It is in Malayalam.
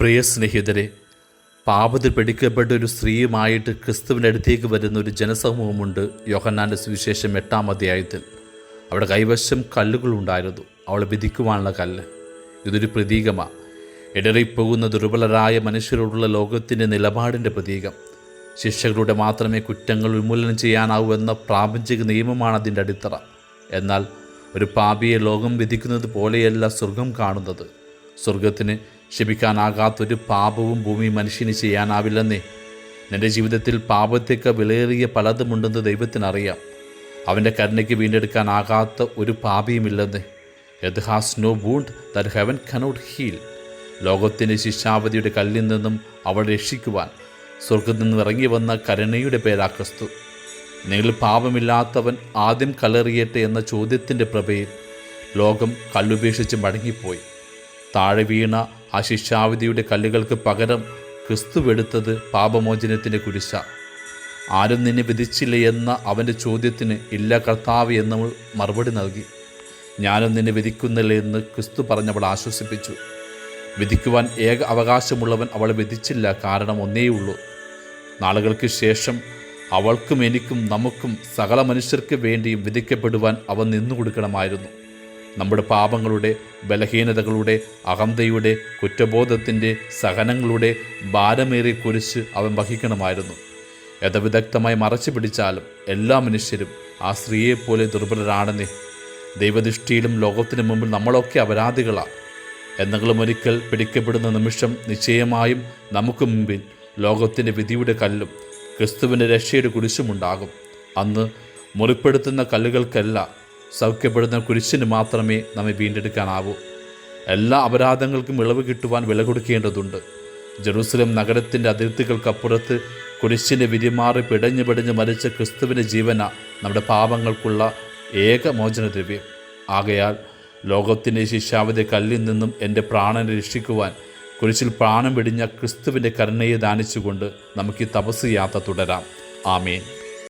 പ്രിയ സ്നേഹിതരെ പാപത്തിൽ പിടിക്കപ്പെട്ട ഒരു സ്ത്രീയുമായിട്ട് ക്രിസ്തുവിന്റെ അടുത്തേക്ക് വരുന്ന ഒരു ജനസമൂഹമുണ്ട് യോഹന്നാന്റെ സുവിശേഷം എട്ടാം അധ്യായത്തിൽ. അവിടെ കൈവശം കല്ലുകളുണ്ടായിരുന്നു അവൾ വിധിക്കുവാനുള്ള കല്ല്. ഇതൊരു പ്രതീകമാണ് ഇടറിപ്പോകുന്ന ദുർബലരായ മനുഷ്യരോടുള്ള ലോകത്തിന്റെ നിലപാടിന്റെ പ്രതീകം. ശിക്ഷകളുടെ മാത്രമേ കുറ്റങ്ങൾ ഉന്മൂലനം ചെയ്യാനാവൂ എന്ന പ്രാപഞ്ചിക നിയമമാണ് അതിന്റെ അടിത്തറ. എന്നാൽ ഒരു പാപിയെ ലോകം വിധിക്കുന്നത് പോലെയല്ല സ്വർഗം കാണുന്നത്. സ്വർഗത്തിന് ക്ഷമിക്കാനാകാത്തൊരു പാപവും ഭൂമി മനുഷ്യന് ചെയ്യാനാവില്ലെന്നേ. നിന്റെ ജീവിതത്തിൽ പാപത്തേക്ക് വിലയേറിയ പലതുമുണ്ടെന്ന് ദൈവത്തിനറിയാം. അവന്റെ കരുണയ്ക്ക് വീണ്ടെടുക്കാനാകാത്ത ഒരു പാപിയുമില്ലെന്ന്. Earth has no wound that heaven cannot heal. ലോകത്തിന്റെ ശിക്ഷാവധിയുടെ കല്ലിൽ നിന്നും അവൾ രക്ഷിക്കുവാൻ സ്വർഗത്തിൽ നിന്ന് ഇറങ്ങി വന്ന കരുണയുടെ പേരാ ക്രിസ്തു നിങ്ങൾ പാപമില്ലാത്തവൻ ആദ്യം കല്ലെറിയട്ടെ എന്ന ചോദ്യത്തിന്റെ പ്രഭയിൽ ലോകം കല്ലുപേക്ഷിച്ച് മടങ്ങിപ്പോയി. താഴെ വീണ ആ ശിക്ഷാവിധിയുടെ കല്ലുകൾക്ക് പകരം ക്രിസ്തു ക്രിസ്തുവെടുത്തത് പാപമോചനത്തിന്റെ കുരിശ. ആരും നിന്നെ വിധിച്ചില്ല എന്ന അവന്റെ ചോദ്യത്തിന് ഇല്ല കർത്താവ് എന്ന് മറുപടി നൽകി. ഞാനും നിന്നെ വിധിക്കുന്നില്ല എന്ന് ക്രിസ്തു പറഞ്ഞവൾ ആശ്വസിപ്പിച്ചു. വിധിക്കുവാൻ ഏക അവകാശമുള്ളവൻ അവളെ വിധിച്ചില്ല കാരണം ഒന്നേയുള്ളൂ. നാളുകൾക്ക് ശേഷം അവൾക്കും എനിക്കും നമുക്കും സകല മനുഷ്യർക്ക് വേണ്ടിയും വിധിക്കപ്പെടുവാൻ അവൻ നിന്നു കൊടുക്കണമായിരുന്നു നമ്മുടെ പാപങ്ങളുടെ ബലഹീനതകളുടെ അഹന്തയുടെ കുറ്റബോധത്തിന്റെ സഹനങ്ങളുടെ ഭാരമേറിയ കുരിശ് അവൻ വഹിക്കണമായിരുന്നു. യഥവിദഗ്ധമായി മറച്ചു പിടിച്ചാലും എല്ലാ മനുഷ്യരും ആ സ്ത്രീയെപ്പോലെ ദുർബലരാണെന്നേ. ദൈവദൃഷ്ടിയിലും ലോകത്തിനു മുമ്പിൽ നമ്മളൊക്കെ അപരാധികളാണ് എന്തെങ്കിലും ഒരിക്കൽ പിടിക്കപ്പെടുന്ന നിമിഷം നിശ്ചയമായും നമുക്ക് മുമ്പിൽ ലോകത്തിന്റെ വിധിയുടെ കല്ലും ക്രിസ്തുവിന്റെ രക്ഷയുടെ കുരിശുമുണ്ടാകും. അന്ന് മുറിപ്പെടുത്തുന്ന കല്ലുകൾക്കല്ല സൗഖ്യപ്പെടുന്ന കുരിശിന് മാത്രമേ നമ്മെ വീണ്ടെടുക്കാനാവൂ. എല്ലാ അപരാധങ്ങൾക്കും ഇളവ് കിട്ടുവാൻ വില കൊടുക്കേണ്ടതുണ്ട്. ജെറൂസലം നഗരത്തിന്റെ അതിർത്തികൾക്കപ്പുറത്ത് കുരിശിന്റെ വിരിമാറി പിടഞ്ഞു പിടഞ്ഞ് മരിച്ച ക്രിസ്തുവിന്റെ ജീവന നമ്മുടെ പാപങ്ങൾക്കുള്ള ഏക മോചനദ്രവ്യം. ആകയാൽ ലോകത്തിന്റെ ശിക്ഷാവിധി കല്ലിൽ നിന്നും എന്റെ പ്രാണനെ രക്ഷിക്കുവാൻ കുരിശിൽ പ്രാണം വെടിഞ്ഞ ക്രിസ്തുവിന്റെ കരുണയെ ദാനിച്ചുകൊണ്ട് നമുക്ക് ഈ തപസ് യാത്ര തുടരാം. ആമേൻ.